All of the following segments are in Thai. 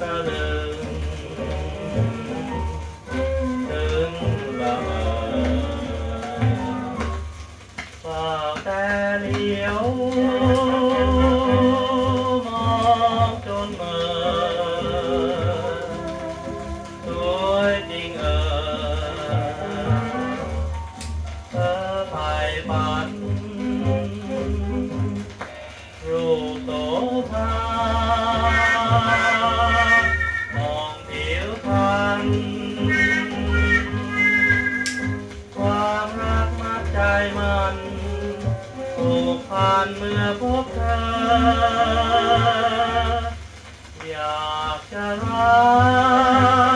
ตะลึงถึงละเมอฝากแต่เลี้ยวมอจนเมื่อสวยจริงเออเธอไปบ้านานเมื่อพบเธอ อยากจะรัก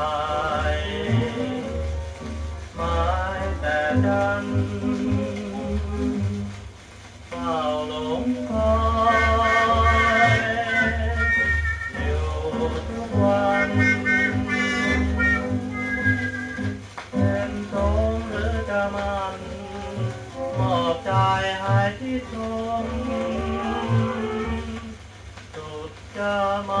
ตรงตดกามา